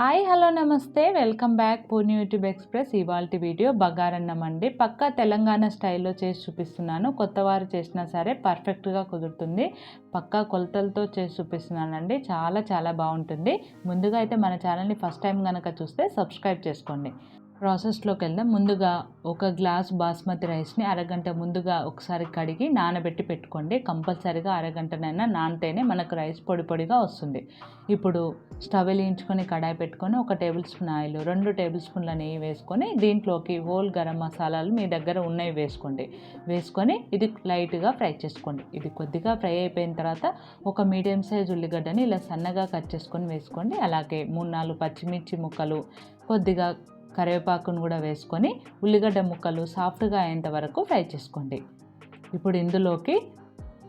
Hi hello నమస్తే. Welcome back Pune YouTube express. ఇవాళ video బగారన్నం అండి పక్కా తెలంగాణ స్టైల్లో చేసి చూపిస్తున్నాను. కొత్త వారు చేసినా సరే పర్ఫెక్ట్గా కుదురుతుంది. పక్కా కొలతలతో చేసి చూపిస్తున్నానండి. చాలా చాలా బాగుంటుంది. ముందుగా అయితే మన ఛానల్ని ఫస్ట్ టైం కనుక చూస్తే సబ్స్క్రైబ్ చేసుకోండి. ప్రాసెస్లోకి వెళ్దాం ముందుగా ఒక గ్లాస్ బాస్మతి రైస్ని అరగంట ముందుగా ఒకసారి కడిగి నానబెట్టి పెట్టుకోండి. కంపల్సరీగా అరగంటనైనా నానితేనే మనకు రైస్ పొడి పొడిగా వస్తుంది. ఇప్పుడు స్టవ్ వెలిగించుకొని కడాయి పెట్టుకొని ఒక టేబుల్ స్పూన్ ఆయిల్ రెండు టేబుల్ స్పూన్ల నెయ్యి వేసుకొని దీంట్లోకి హోల్ గరం మసాలాలు మీ దగ్గర ఉన్నవి వేసుకోండి. వేసుకొని ఇది లైట్గా ఫ్రై చేసుకోండి. ఇది కొద్దిగా ఫ్రై అయిపోయిన తర్వాత ఒక మీడియం సైజ్ ఉల్లిగడ్డని ఇలా సన్నగా కట్ చేసుకొని వేసుకోండి. అలాగే మూడు నాలుగు పచ్చిమిర్చి ముక్కలు కొద్దిగా కరివేపాకును కూడా వేసుకొని ఉల్లిగడ్డ ముక్కలు సాఫ్ట్గా అయ్యేంత వరకు ఫ్రై చేసుకోండి. ఇప్పుడు ఇందులోకి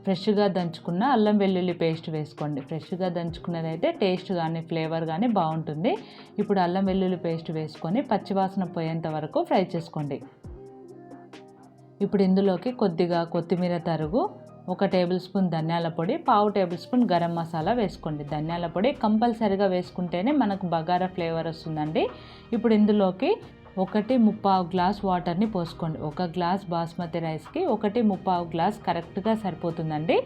ఫ్రెష్గా దంచుకున్న అల్లం వెల్లుల్లి పేస్ట్ వేసుకోండి. ఫ్రెష్గా దంచుకున్నది అయితే టేస్ట్ కానీ ఫ్లేవర్ కానీ బాగుంటుంది. ఇప్పుడు అల్లం వెల్లుల్లి పేస్ట్ వేసుకొని పచ్చివాసన పోయేంత వరకు ఫ్రై చేసుకోండి. ఇప్పుడు ఇందులోకి కొద్దిగా కొత్తిమీర తరుగు ఒక టేబుల్ స్పూన్ ధనియాల పొడి పావు టేబుల్ స్పూన్ గరం మసాలా వేసుకోండి. ధనియాల పొడి కంపల్సరిగా వేసుకుంటేనే మనకు బగారా ఫ్లేవర్ వస్తుందండి. ఇప్పుడు ఇందులోకి ఒకటి ముప్పావు గ్లాస్ వాటర్ని పోసుకోండి. ఒక గ్లాస్ బాస్మతి రైస్కి ఒకటి ముప్పావు గ్లాస్ కరెక్ట్గా సరిపోతుందండి.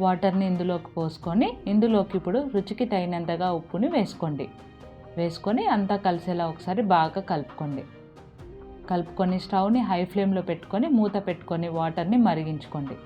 వాటర్ని ఇందులోకి పోసుకొని ఇందులోకి ఇప్పుడు రుచికి తగినంతగా ఉప్పుని వేసుకోండి. వేసుకొని అంతా కలిసేలా ఒకసారి బాగా కలుపుకోండి. కలుపుకొని స్టవ్ని హై ఫ్లేమ్లో పెట్టుకొని మూత పెట్టుకొని వాటర్ని మరిగించుకోండి.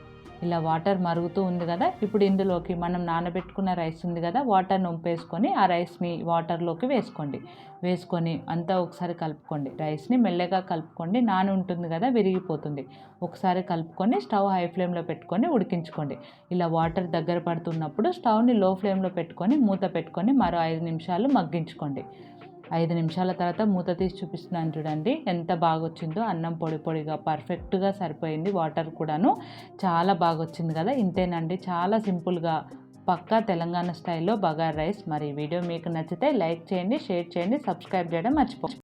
ఇలా వాటర్ మరుగుతూ ఉంది కదా ఇప్పుడు ఇందులోకి మనం నానబెట్టుకున్న రైస్ ఉంది కదా వాటర్ నొంపేసుకొని ఆ రైస్ని వాటర్లోకి వేసుకోండి. వేసుకొని అంతా ఒకసారి కలుపుకోండి. రైస్ని మెల్లగా కలుపుకోండి. నాని ఉంటుంది కదా విరిగిపోతుంది. ఒకసారి కలుపుకొని స్టవ్ హై ఫ్లేమ్లో పెట్టుకొని ఉడికించుకోండి. ఇలా వాటర్ దగ్గర పడుతున్నప్పుడు స్టవ్ని లో ఫ్లేమ్లో పెట్టుకొని మూత పెట్టుకొని మరో ఐదు నిమిషాలు మగ్గించుకోండి. ఐదు నిమిషాల తర్వాత మూత తీసి చూపిస్తున్నాను చూడండి. ఎంత బాగా వచ్చిందో అన్నం పొడి పొడిగా పర్ఫెక్ట్గా సరిపోయింది వాటర్ కూడాను. చాలా బాగా వచ్చింది కదా. ఇంతేనండి. చాలా సింపుల్గా పక్కా తెలంగాణ స్టైల్లో బగార్ రైస్. మరి వీడియో మీకు నచ్చితే లైక్ చేయండి షేర్ చేయండి సబ్స్క్రైబ్ చేయడం మర్చిపో